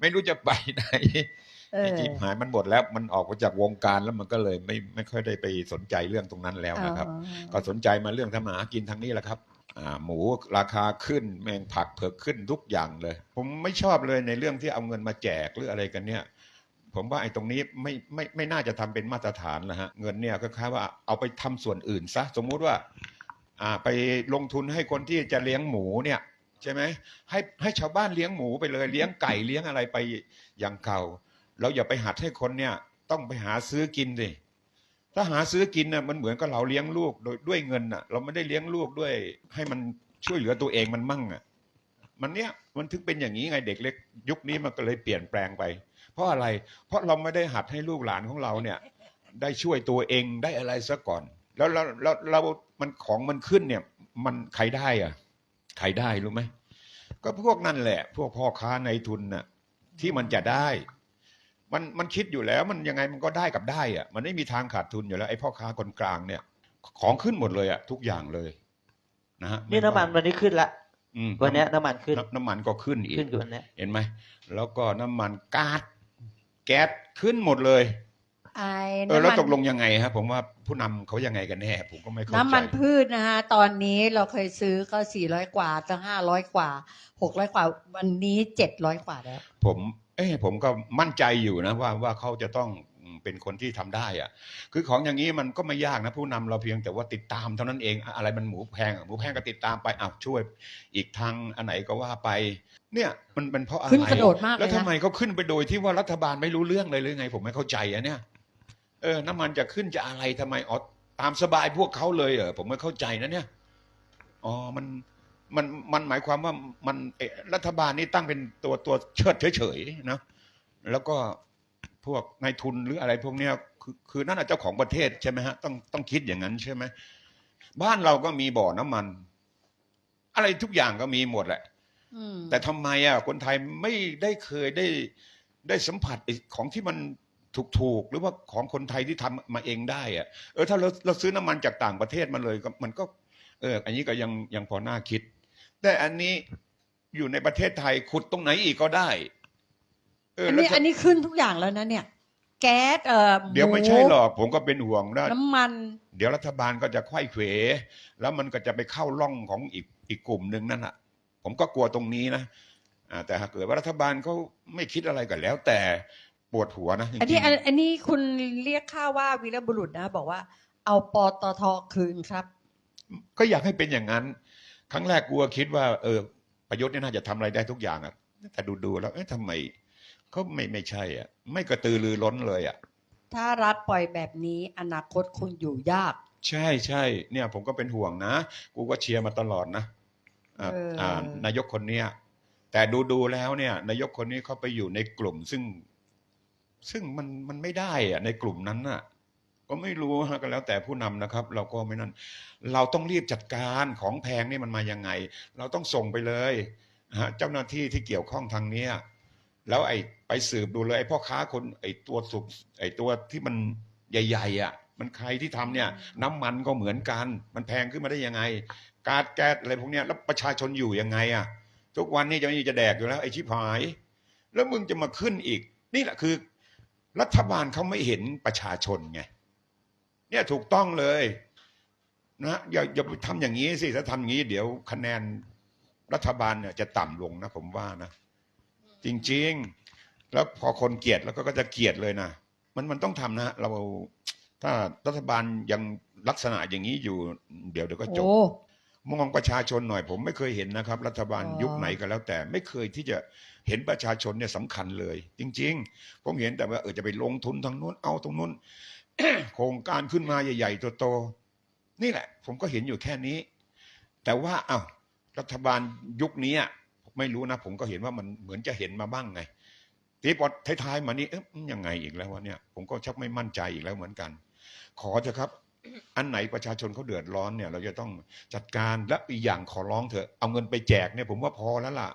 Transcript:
ไม่รู้จะไปไหนเอไอ้อจีบหายมันหมดแล้วมันออกมาจากวงการแล้วมันก็เลยไม่ไม่ค่อยได้ไปสนใจเรื่องตรงนั้นแล้วนะครับอ๋อก็สนใจมาเรื่องทำมาหากินทางนี้แหละครับอ่าหมูราคาขึ้นแมงผักเผือกขึ้นทุกอย่างเลย ผมไม่ชอบเลยในเรื่องที่เอาเงินมาแจกหรืออะไรกันเนี่ย ผมว่าไอ้ตรงนี้ไม่ไม่ไม่น่าจะทำเป็นมาตรฐานนะฮะเงินเนี่ยก็คล้ายว่าเอาไปทำส่วนอื่นซะสมมุติว่า อ่าไปลงทุนให้คนที่จะเลี้ยงหมูเนี่ย ใช่ไหมให้ให้ชาวบ้านเลี้ยงหมูไปเลย เลี้ยงไก่เลี้ยงอะไรไปอย่างเก่า เราอย่าไปหัดให้คนเนี่ยต้องไปหาซื้อกินดิถ้าหาซื้อกินน่ะมันเหมือนกับเราเลี้ยงลูกโดยด้วยเงินน่ะ เราไม่ได้เลี้ยงลูกด้วย ให้มันช่วยเหลือตัวเองมันมั่งอะมันเนี้ยมันถึงเป็นอย่างนี้ไงเด็กเล็ก ยุคนี้มันก็เลยเปลี่ยนแปลงไป เพราะอะไร เพราะเราไม่ได้หัดให้ลูกหลานของเราเนี่ย ได้ช่วยตัวเองได้อะไรซะก่อน แล้วเราเราเรามันของมันขึ้นเนี่ย มันใครได้อะ ใครได้รู้ไหมก็พวกนั่นแหละ พวกพ่อค้าในทุนน่ะที่มันจะได้ มันมันคิดอยู่แล้วมันยังไงมันก็ได้กับได้อะมันไม่มีทางขาดทุนอยู่แล้วไอ้พ่อค้าคนกลางเนี่ย ของขึ้นหมดเลยอะทุกอย่างเลยนะฮะนี่น้ำมันวันนี้ขึ้นละอืมวันเนี้ยน้ำมันขึ้นน้ำน้ำมันก็ขึ้นอีกขึ้นอยู่วันเนี้ยเห็นไหมแล้วก็น้ำมันก๊าซแก๊สขึ้นหมดเลย ไอ้เออแล้วน้ำมันตกลงยังไงครับผมว่าผู้นำเขายังไงกันแน่ผมก็ไม่เข้าใจน้ำมันพืชนะฮะตอนนี้เราเคยซื้อก็สี่ร้อยกว่าตั้งห้าร้อยกว่าหกร้อยกว่า วันนี้เจ็ดร้อยกว่าแล้ว ผม เอ้ผมก็มั่นใจอยู่นะว่าว่าเขาจะต้องเป็นคนที่ทำได้อะคือของอย่างนี้มันก็ไม่ยากนะผู้นำเราเพียงแต่ว่าติดตามเท่านั้นเองอะอะไรมันหมูแพงอะหมูแพงก็ติดตามไปอ้าวช่วย อีกทางอันไหนก็ว่าไป เนี่ยมันเป็นเพราะอะไรขึ้นกระโดดมากเลยนะแล้วทำไมเขาขึ้นไปโดยที่ว่ารัฐบาลไม่รู้เรื่องเลยหรือไง ผมไม่เข้าใจอะเนี่ย เออ น้ำมันจะขึ้นจะอะไรทำไมอ๋อตามสบายพวกเขาเลยเหรอผมไม่เข้าใจนะเนี่ยอ๋อมันมันมันหมายความว่ามันเอ่อรัฐบาลนี่ตั้งเป็นตัวตัวเชิดเฉยๆนะแล้วก็พวกนายทุนหรืออะไรพวกเนี้ยคือคือนั่นน่ะเจ้าของประเทศใช่ไหมฮะต้องต้องคิดอย่างนั้นใช่ไหมบ้านเราก็มีบ่อน้ำมัน อะไรทุกอย่างก็มีหมดแหละอืมแต่ทำไมอะคนไทยไม่ได้เคยได้ได้สัมผัสไอ้ของที่มัน ถูกๆ หรือว่าของคนไทยที่ทำมาเองได้อะเออถ้าเราเราซื้อน้ำมันจากต่างประเทศมาเลยก็มันก็ เออ อันนี้ก็ยังยังพอน่าคิด แต่อันนี้อยู่ในประเทศไทยขุดตรงไหนอีกก็ได้เอออันแล้วนี้ถ้าอันนี้ขึ้นทุกอย่างแล้วนะเนี่ย แก๊สเอ่อเดี๋ยวไม่ใช่หรอกผมก็เป็นห่วงนะน้ำมัน เดี๋ยวรัฐบาลก็จะไขว้เขวแล้วมันก็จะไปเข้าร่องของอีกอีกกลุ่มหนึ่งนั่นแหะผมก็กลัวตรงนี้นะอ่าแต่หากเกิดว่ารัฐบาลเขาไม่คิดอะไรกันแล้ว แต่ ปวดหัวนะจริงๆอันนี้อันอันนี้คุณเรียกค่าว่าวีรบุรุษนะ บอกว่าเอาปตทคืนครับ ก็อยากให้เป็นอย่างนั้น ครั้งแรกกลัวคิดว่า เออ ประยุทธ์เนี่ยน่าจะทำอะไรได้ทุกอย่างอะแต่ดูดูๆแล้วเอ๊ะทำไมเขาไม่ไม่ใช่อะ ไม่กระตือรือร้นเลยอะ ถ้ารัฐปล่อยแบบนี้อนาคตคงอยู่ยาก ใช่ใช่เนี่ย ผมก็เป็นห่วงนะกูก็เชียร์มาตลอดนะอ่าเอออ่อ่านายกคนเนี้ยแต่ดูดูๆแล้วเนี่ย นายกคนนี้เขาไปอยู่ในกลุ่มซึ่ง ซึ่งมันมันไม่ได้อะในกลุ่มนั้นน่ะ ก็ไม่รู้ฮะก็แล้วแต่ผู้นำนะครับ เราก็ไม่นั่น เราต้องรีบจัดการของแพงนี่มันมายังไง เราต้องส่งไปเลยฮะเจ้าหน้าที่ที่เกี่ยวข้องทางเนี้ยแล้วไอ้ไปสืบดูเลยไอ้พ่อค้าคนไอ้ตัวสุกไอ้ตัวที่มันใหญ่ๆอะ มันใครที่ทำเนี่ย น้ำมันก็เหมือนกัน มันแพงขึ้นมาได้ยังไงก๊าซแก๊สอะไรพวกเนี้ยแล้วประชาชนอยู่ยังไงอะ ทุกวันนี้จะไม่มีจะแดกอยู่แล้วไอ้ชิบหาย แล้วมึงจะมาขึ้นอีก นี่แหละคือ รัฐบาลเขาไม่เห็นประชาชนไงเนี่ยถูกต้องเลยนะอย่าอย่าไปทำอย่างนี้สิถ้าทำอย่างนี้ เดี๋ยวคะแนนรัฐบาลเนี่ยจะต่ำลงนะผมว่านะจริง ๆ แล้วพอคนเกลียดแล้วก็จะเกลียดเลยนะมันมันต้องทำนะเราถ้ารัฐบาลยังลักษณะอย่างนี้อยู่ เดี๋ยวเดี๋ยวก็จบ มองประชาชนหน่อย ผมไม่เคยเห็นนะครับ รัฐบาลอ๋อยุคไหนก็แล้วแต่ไม่เคยที่จะเห็นประชาชนเนี่ยสำคัญเลย จริง ๆ ผมเห็นแต่ว่าเออจะไปลงทุนทางนู้นเอาตรงนู้นโครงการขึ้นมาใหญ่ๆโตๆนี่แหละ ผมก็เห็นอยู่แค่นี้ แต่ว่าอ้าวรัฐบาลยุคนี้อะไม่รู้นะ ผมก็เห็นว่ามันเหมือนจะเห็นมาบ้างไงทีพอท้ายๆมานี้เอ๊ะมันยังไงอีกแล้ววะเนี่ย ผมก็ชักไม่มั่นใจอีกแล้วเหมือนกัน ขอเถอะครับ อันไหนประชาชนเขาเดือดร้อนเนี่ย เราจะต้องจัดการและอีกอย่างขอร้องเถอะเอาเงินไปแจกเนี่ยผมว่าพอแล้วล่ะ